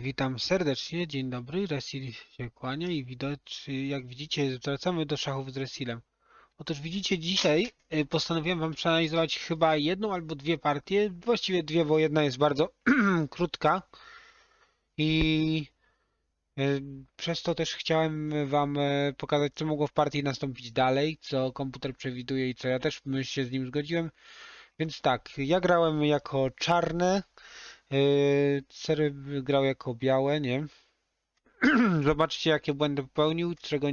witam serdecznie, dzień dobry, Resil się kłania i widać, jak widzicie, wracamy do szachów z Resilem. Otóż widzicie, dzisiaj y, postanowiłem wam przeanalizować chyba jedną albo dwie partie, właściwie dwie, bo jedna jest bardzo krótka i y, przez to też chciałem wam y, pokazać, co mogło w partii nastąpić dalej, co komputer przewiduje i co ja też się z nim zgodziłem. Więc tak, ja grałem jako czarne, Yy, Sery grał jako białe, nie? Zobaczcie, jakie błędy popełnił, czego,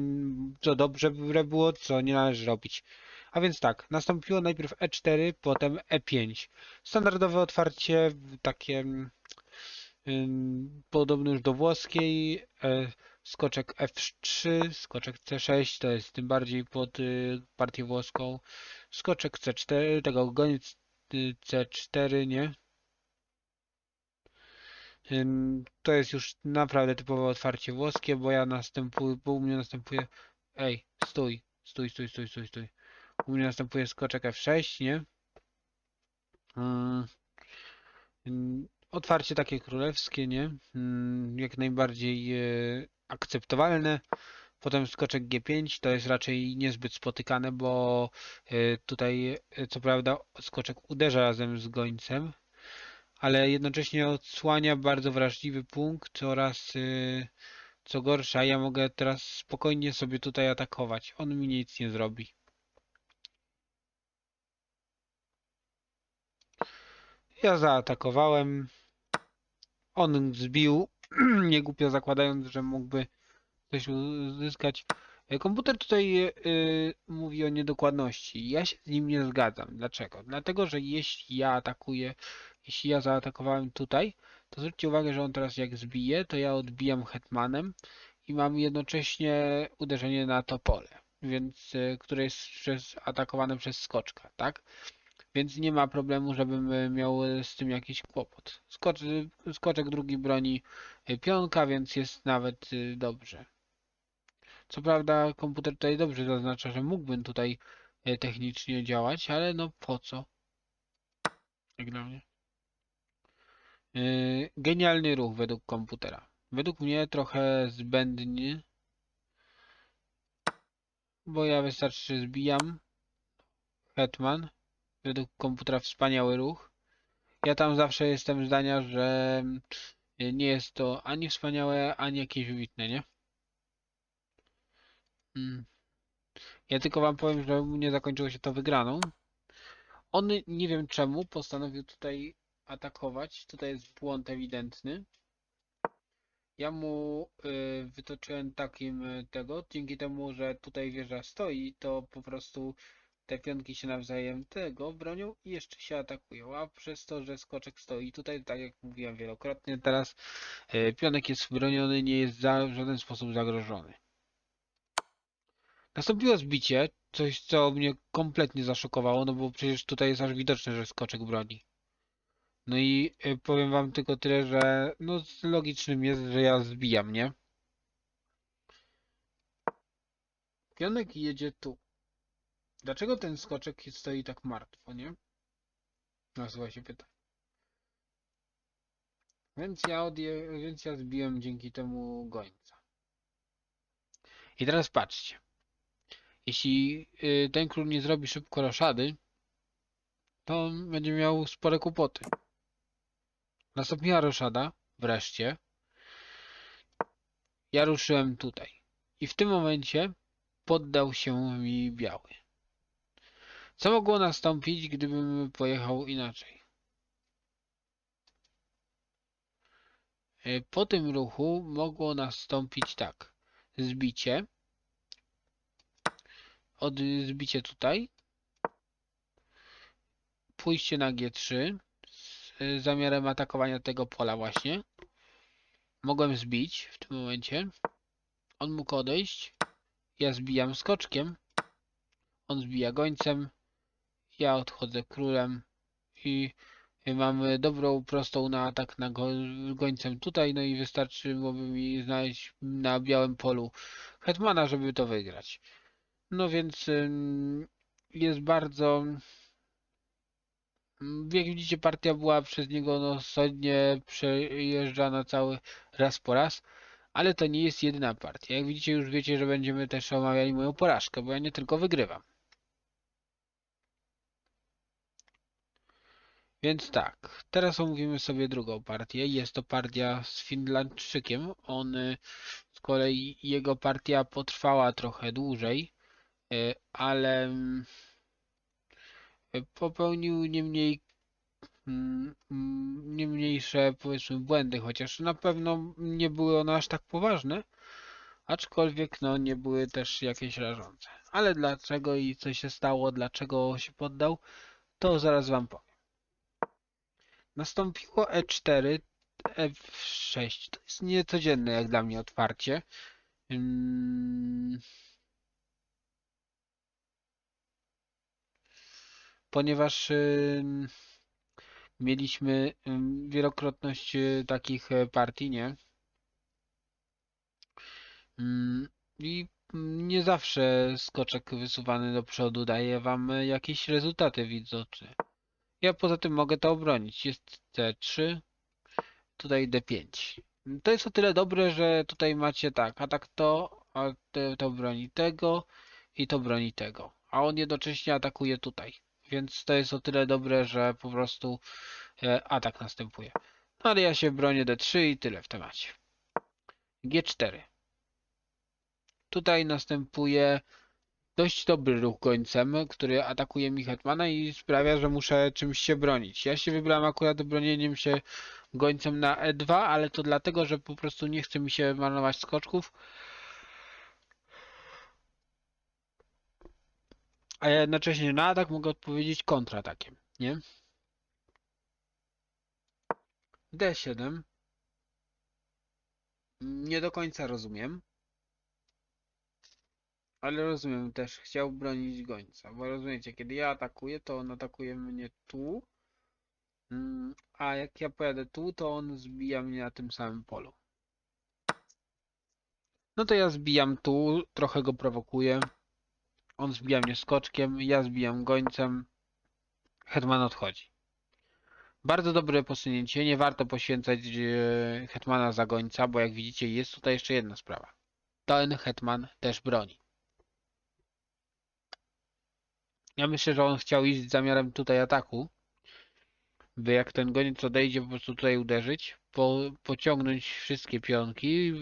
co dobrze by było, co nie należy robić. A więc tak, nastąpiło najpierw E4, potem E5. Standardowe otwarcie, takie ym, podobne już do włoskiej. E, skoczek F3, skoczek C6, to jest tym bardziej pod y, partię włoską. Skoczek C4, tego goniec y, C4, nie? To jest już naprawdę typowe otwarcie włoskie, bo ja następuję, bo u mnie następuje. Ej, stój, stój, stój, stój, stój, stój. U mnie następuje skoczek F6, nie? Otwarcie takie królewskie, nie? Jak najbardziej e, akceptowalne. Potem skoczek G5 to jest raczej niezbyt spotykane, bo e, tutaj e, co prawda skoczek uderza razem z gońcem, ale jednocześnie odsłania bardzo wrażliwy punkt oraz yy, co gorsza, ja mogę teraz spokojnie sobie tutaj atakować. On mi nic nie zrobi. Ja zaatakowałem. On zbił, niegłupio zakładając, że mógłby coś uzyskać. Komputer tutaj e, mówi o niedokładności. Ja się z nim nie zgadzam. Dlaczego? Dlatego, że jeśli ja atakuję, jeśli ja zaatakowałem tutaj, to zwróćcie uwagę, że on teraz jak zbije, to ja odbijam hetmanem i mam jednocześnie uderzenie na to pole, więc, e, które jest przez, atakowane przez skoczka, tak? Więc nie ma problemu, żebym e, miał z tym jakiś kłopot. Skocz, skoczek drugi broni e, pionka, więc jest nawet e, dobrze. Co prawda komputer tutaj dobrze zaznacza, że mógłbym tutaj e, technicznie działać, ale no po co? Jak dla mnie. E, Genialny ruch według komputera. Według mnie trochę zbędny, bo ja wystarczy zbijam hetman. Według komputera wspaniały ruch. Ja tam zawsze jestem zdania, że e, nie jest to ani wspaniałe, ani jakieś wybitne, nie? Mm. Ja tylko wam powiem, że nie zakończyło się to wygraną. On nie wiem czemu postanowił tutaj atakować. Tutaj jest błąd ewidentny. Ja mu y, wytoczyłem takim y, tego, dzięki temu, że tutaj wieża stoi, to po prostu te pionki się nawzajem tego bronią i jeszcze się atakują, a przez to, że skoczek stoi tutaj, tak jak mówiłem wielokrotnie, teraz y, pionek jest broniony, nie jest za, w żaden sposób zagrożony. Nastąpiło zbicie, coś co mnie kompletnie zaszokowało, no bo przecież tutaj jest aż widoczne, że skoczek broni. No i y, powiem wam tylko tyle, że no logicznym jest, że ja zbijam, nie? Pionek jedzie tu. Dlaczego ten skoczek stoi tak martwo, nie? Nasuwa się pyta. Więc ja odje... więc ja zbiłem dzięki temu gońca. I teraz patrzcie. Jeśli y, ten król nie zrobi szybko roszady, to on będzie miał spore kłopoty. Nastąpiła roszada, wreszcie. Ja ruszyłem tutaj. I w tym momencie poddał się mi biały. Co mogło nastąpić, gdybym pojechał inaczej? Y, Po tym ruchu mogło nastąpić tak. Zbicie. Od zbicie tutaj. Pójście na G3 z y, zamiarem atakowania tego pola właśnie. Mogłem zbić w tym momencie. On mógł odejść. Ja zbijam skoczkiem. On zbija gońcem. Ja odchodzę królem i mamy dobrą, prostą na atak na go, gońcem tutaj, no i wystarczyłoby mi znaleźć na białym polu hetmana, żeby to wygrać. No więc jest bardzo Jak widzicie, partia była przez niego no, przejeżdżana cały raz po raz, ale to nie jest jedyna partia. Jak widzicie, już wiecie, że będziemy też omawiali moją porażkę, bo ja nie tylko wygrywam. Więc tak, teraz omówimy sobie drugą partię. Jest to partia z Finlandczykiem. On y, z kolei jego partia potrwała trochę dłużej, y, ale mm, popełnił nie mniej mm, nie mniejsze powiedzmy błędy, chociaż na pewno nie były one aż tak poważne, aczkolwiek no nie były też jakieś rażące. Ale dlaczego i co się stało, dlaczego się poddał, to zaraz wam powiem. Nastąpiło E4, F6. To jest niecodzienne jak dla mnie otwarcie. Ym, Ponieważ mieliśmy wielokrotność y, takich e, partii, nie? Ym, I mm, nie zawsze skoczek wysuwany do przodu daje wam e, jakieś rezultaty widoczne. Ja poza tym mogę to obronić. Jest C3, tutaj D5. To jest o tyle dobre, że tutaj macie tak, atak to, a to broni tego i to broni tego. A on jednocześnie atakuje tutaj. Więc to jest o tyle dobre, że po prostu e, atak następuje. No ale ja się bronię D3 i tyle w temacie. G4. Tutaj następuje dość dobry ruch gońcem, który atakuje mi hetmana i sprawia, że muszę czymś się bronić. Ja się wybrałem akurat bronieniem się gońcem na E2, ale to dlatego, że po prostu nie chce mi się marnować skoczków. A ja jednocześnie na atak mogę odpowiedzieć kontratakiem, nie? D7. Nie do końca rozumiem. Ale rozumiem też, chciał bronić gońca, bo rozumiecie, kiedy ja atakuję, to on atakuje mnie tu, mm, a jak ja pojadę tu, to on zbija mnie na tym samym polu. No to ja zbijam tu, trochę go prowokuję, on zbija mnie skoczkiem, ja zbijam gońcem, hetman odchodzi. Bardzo dobre posunięcie, nie warto poświęcać e, hetmana za gońca, bo jak widzicie jest tutaj jeszcze jedna sprawa. Ten hetman też broni. Ja myślę, że on chciał iść z zamiarem tutaj ataku, by jak ten goniec odejdzie, po prostu tutaj uderzyć, po, pociągnąć wszystkie pionki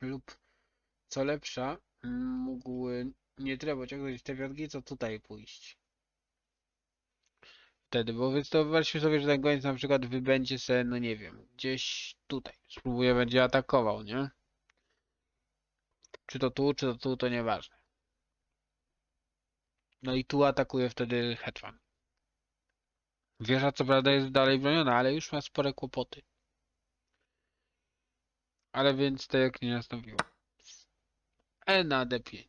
lub co lepsza, mógł nie tyle pociągnąć te pionki, co tutaj pójść. Wtedy, bo wyobraźmy sobie, że ten goniec na przykład wybędzie se, no nie wiem, gdzieś tutaj, spróbuje, będzie atakował, nie? Czy to tu, czy to tu, to nieważne. No i tu atakuje wtedy hetman. Wieża co prawda jest dalej broniona, ale już ma spore kłopoty. Ale więc to jak nie nastąpiło. E na D5.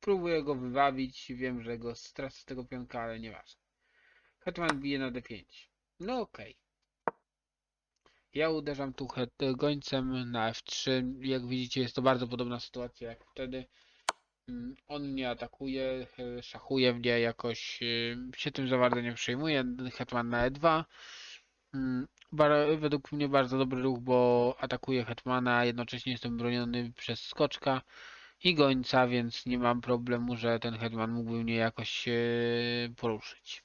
Próbuję go wywabić, wiem, że go stracę tego pionka, ale nieważne. Hetman bije na D5. No okej. Ja uderzam tu gońcem na F3. Jak widzicie jest to bardzo podobna sytuacja jak wtedy. Mm, On mnie atakuje, e, szachuje mnie jakoś, e, się tym za bardzo nie przejmuje. Hetman na E2. Według mnie bardzo dobry ruch, bo atakuje hetmana, jednocześnie jestem broniony przez skoczka i gońca, więc nie mam problemu, że ten hetman mógłby mnie jakoś e, poruszyć.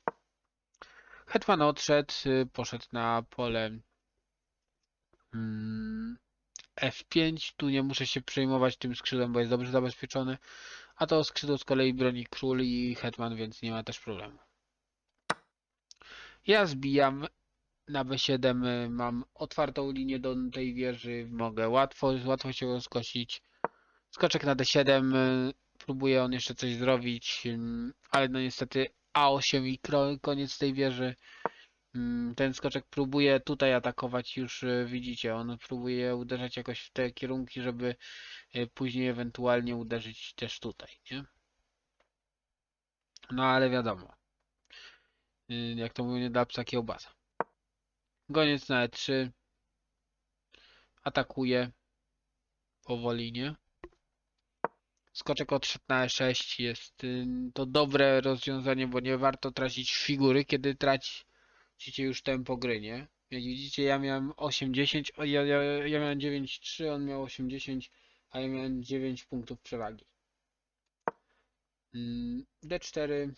Hetman odszedł, e, poszedł na pole mm, F5. Tu nie muszę się przejmować tym skrzydłem, bo jest dobrze zabezpieczony. A to skrzydło z kolei broni król i hetman, więc nie ma też problemu. Ja zbijam na B7, y, mam otwartą linię do tej wieży, mogę łatwo, łatwo się go skosić. Skoczek na D7, y, próbuje on jeszcze coś zrobić, ale no niestety A8 i koniec tej wieży. Ten skoczek próbuje tutaj atakować, już y, widzicie, on próbuje uderzać jakoś w te kierunki, żeby później ewentualnie uderzyć też tutaj, nie? No ale wiadomo, jak to mówią, nie da psa kiełbasa. Goniec na E3. Atakuje. Powoli, nie? skoczek odszedł na E6 jest y, to dobre rozwiązanie, bo nie warto tracić figury, kiedy tracicie już tempo gry, nie? Jak widzicie, ja miałem 8-10, o, ja, ja, ja miałem 9-3, on miał 8-10, a ja miałem 9 punktów przewagi. Mm, D4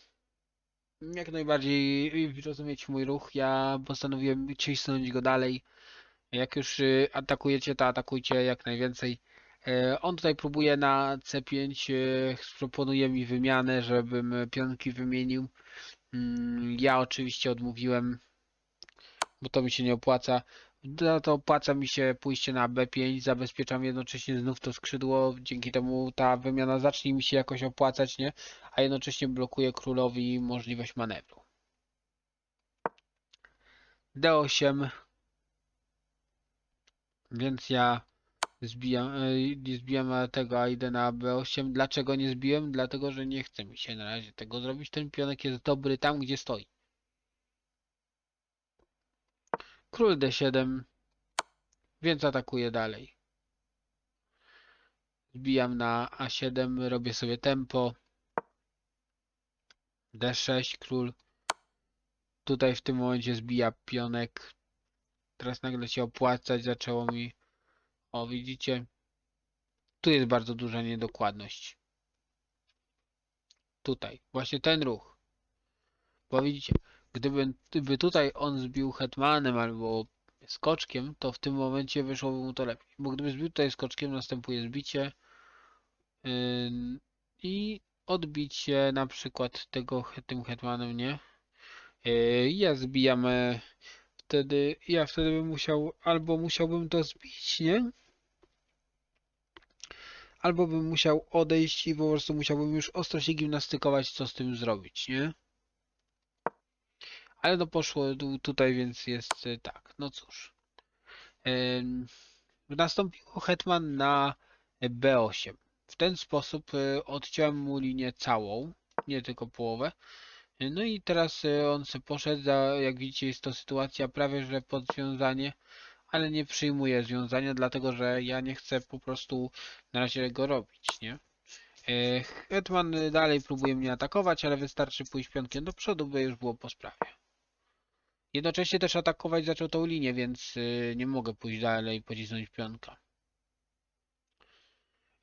jak najbardziej rozumieć mój ruch. Ja postanowiłem cisnąć go dalej. Jak już y, atakujecie, to atakujcie jak najwięcej. E, On tutaj próbuje na C5, e, proponuje mi wymianę, żebym pionki wymienił. Mm, Ja oczywiście odmówiłem, bo to mi się nie opłaca. No to opłaca mi się pójście na B5, zabezpieczam jednocześnie znów to skrzydło, dzięki temu ta wymiana zacznie mi się jakoś opłacać, nie? A jednocześnie blokuje królowi możliwość manewru. D8 więc ja zbijam, e, nie zbijam tego, a idę na B8. Dlaczego nie zbiłem? Dlatego, że nie chce mi się na razie tego zrobić. Ten pionek jest dobry tam, gdzie stoi. Król D7, więc atakuję dalej. Zbijam na A7, robię sobie tempo. D6, król. Tutaj w tym momencie zbija pionek. Teraz nagle się opłacać zaczęło mi. O, widzicie? Tu jest bardzo duża niedokładność. Tutaj, właśnie ten ruch. Bo widzicie, gdyby, gdyby tutaj on zbił hetmanem albo skoczkiem, to w tym momencie wyszłoby mu to lepiej. Bo gdyby zbił tutaj skoczkiem, następuje zbicie ym, i odbicie na przykład tego tym hetmanem, nie? Yy, ja zbijam e, wtedy, ja wtedy bym musiał, albo musiałbym to zbić, nie? Albo bym musiał odejść i po prostu musiałbym już ostro się gimnastykować, co z tym zrobić, nie? Ale no poszło tu- tutaj, więc jest y, tak. No cóż. Nastąpił hetman na B8. W ten sposób y, odciąłem mu linię całą, nie tylko połowę. No i teraz y, on se poszedł, za, jak widzicie jest to sytuacja prawie że pod związanie, ale nie przyjmuję związania, dlatego że ja nie chcę po prostu na razie go robić, nie? Y, Hetman dalej próbuje mnie atakować, ale wystarczy pójść pionkiem do przodu, by już było po sprawie. Jednocześnie też atakować zaczął tą linię, więc y, nie mogę pójść dalej i pocisnąć pionka.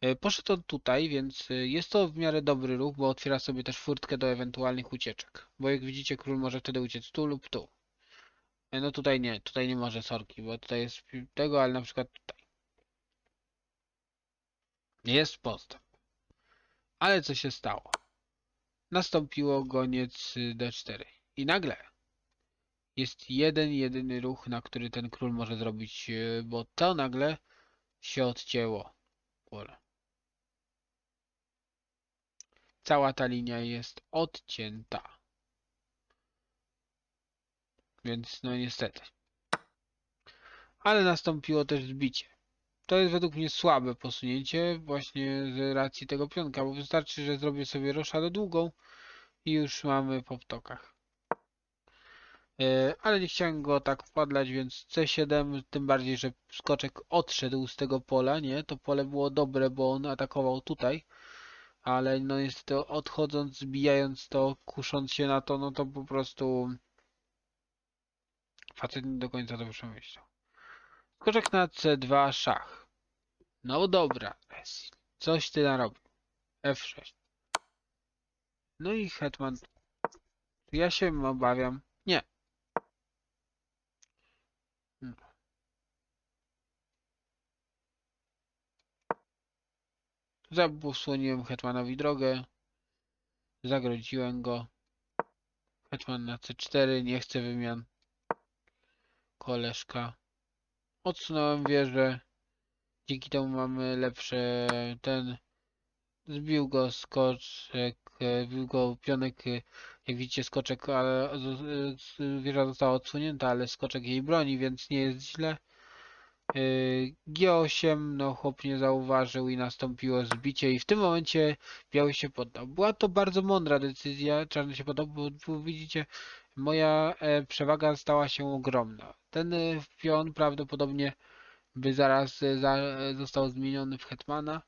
Y, Poszedł on tutaj, więc y, jest to w miarę dobry ruch, bo otwiera sobie też furtkę do ewentualnych ucieczek. Bo jak widzicie, król może wtedy uciec tu lub tu. Y, No tutaj nie, tutaj nie może sorki, bo tutaj jest tego, ale na przykład tutaj. Jest postęp. Ale co się stało? Nastąpiło goniec y, D4. I nagle jest jeden, jedyny ruch, na który ten król może zrobić, e, bo to nagle się odcięło. Cała ta linia jest odcięta. Więc no niestety. Ale nastąpiło też zbicie. To jest według mnie słabe posunięcie właśnie z racji tego pionka, bo wystarczy, że zrobię sobie roszadę długą i już mamy po ptokach. E, Ale nie chciałem go tak wpadlać, więc C7, tym bardziej, że skoczek odszedł z tego pola, nie? To pole było dobre, bo on atakował tutaj, ale no niestety odchodząc, zbijając to, kusząc się na to, no to po prostu facet nie do końca to przemyślał. Skoczek na C2, szach. No dobra, Messi, coś ty narobił. F6. No i hetman. Ja się obawiam. Nie. Zabłysłoniłem hetmanowi drogę. Zagrodziłem go. Hetman na C4, nie chce wymian. Koleżka. Odsunąłem wieżę. Dzięki temu mamy lepsze ten. Zbił go skoczek, zbił go pionek, jak widzicie skoczek, ale wieża została odsunięta, ale skoczek jej broni, więc nie jest źle. Yy, G8, no chłop nie zauważył i nastąpiło zbicie i w tym momencie biały się poddał. Była to bardzo mądra decyzja, czarny się poddał, bo, bo widzicie, moja e, przewaga stała się ogromna. Ten e, pion prawdopodobnie by zaraz e, został zmieniony w hetmana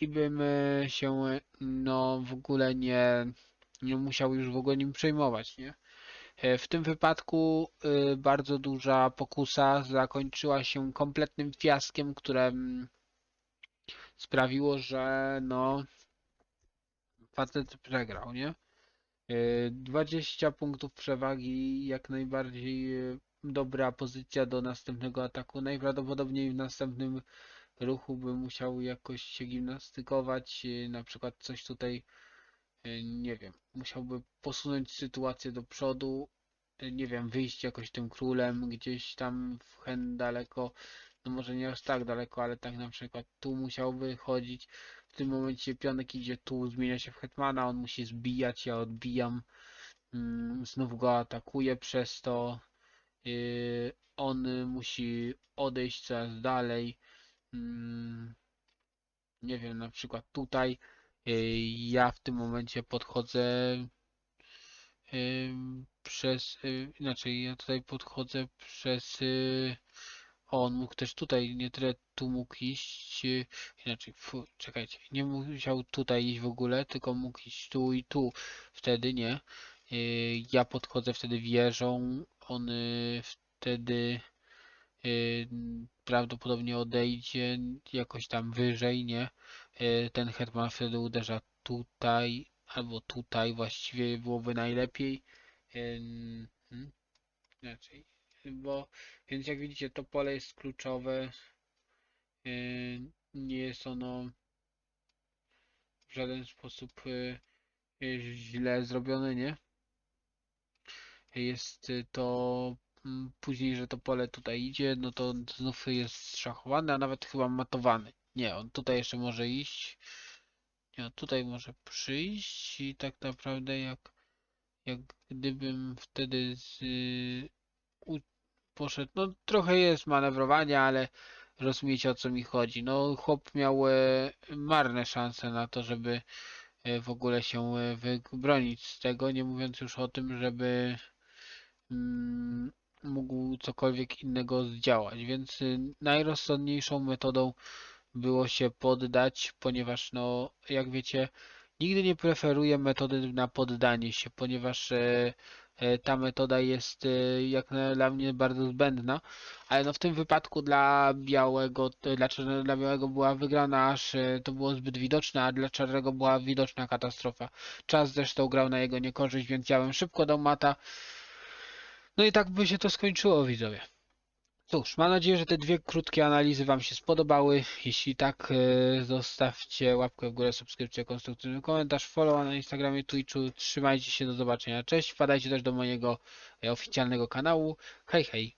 i bym się no w ogóle nie, nie musiał już w ogóle nim przejmować, nie? E, W tym wypadku e, bardzo duża pokusa zakończyła się kompletnym fiaskiem, które mm, sprawiło, że no facet przegrał, nie? E, 20 punktów przewagi, jak najbardziej e, dobra pozycja do następnego ataku. Najprawdopodobniej w następnym ruchu by musiał jakoś się gimnastykować, e, na przykład coś tutaj, e, nie wiem, musiałby posunąć sytuację do przodu, e, nie wiem, wyjść jakoś tym królem gdzieś tam w hen daleko, no może nie aż tak daleko, ale tak na przykład tu musiałby chodzić. W tym momencie pionek idzie tu, zmienia się w hetmana, on musi zbijać, ja odbijam, mm, znów go atakuję przez to, yy, on musi odejść coraz dalej, mm, nie wiem, na przykład tutaj, ja w tym momencie podchodzę przez, y, inaczej, ja tutaj podchodzę przez, y, on mógł też tutaj, nie tyle tu mógł iść, y, inaczej, fu, czekajcie, nie musiał tutaj iść w ogóle, tylko mógł iść tu i tu, wtedy nie, Y, ja podchodzę wtedy wieżą, on y, wtedy y, prawdopodobnie odejdzie jakoś tam wyżej, nie, Y, ten hetman wtedy uderza tutaj, albo tutaj właściwie byłoby najlepiej. Hmm, Inaczej, bo więc jak widzicie to pole jest kluczowe. Yy, Nie jest ono w żaden sposób yy, źle zrobione, nie? Jest y, to mm, później, że to pole tutaj idzie, no to znów jest szachowane, a nawet chyba matowane. Nie, on tutaj jeszcze może iść. Nie, on tutaj może przyjść i tak naprawdę jak jak gdybym wtedy z, u, poszedł, no trochę jest manewrowania, ale rozumiecie o co mi chodzi. No chłop miał e, marne szanse na to, żeby e, w ogóle się e, wybronić z tego, nie mówiąc już o tym, żeby mm, mógł cokolwiek innego zdziałać, więc y, najrozsądniejszą metodą było się poddać, ponieważ no jak wiecie Nigdy nie preferuję metody na poddanie się, ponieważ e, e, ta metoda jest e, jak dla mnie bardzo zbędna, ale no w tym wypadku dla białego, dla, dla białego była wygrana, aż to było zbyt widoczne, a dla czarnego była widoczna katastrofa. Czas zresztą grał na jego niekorzyść, więc ja szybko dał mata. No i tak by się to skończyło, widzowie. Cóż, mam nadzieję, że te dwie krótkie analizy Wam się spodobały. Jeśli tak, e, zostawcie łapkę w górę, subskrypcję, konstruktywny komentarz, follow na Instagramie, Twitchu. Trzymajcie się, do zobaczenia. Cześć, wpadajcie też do mojego e, oficjalnego kanału. Hej, hej.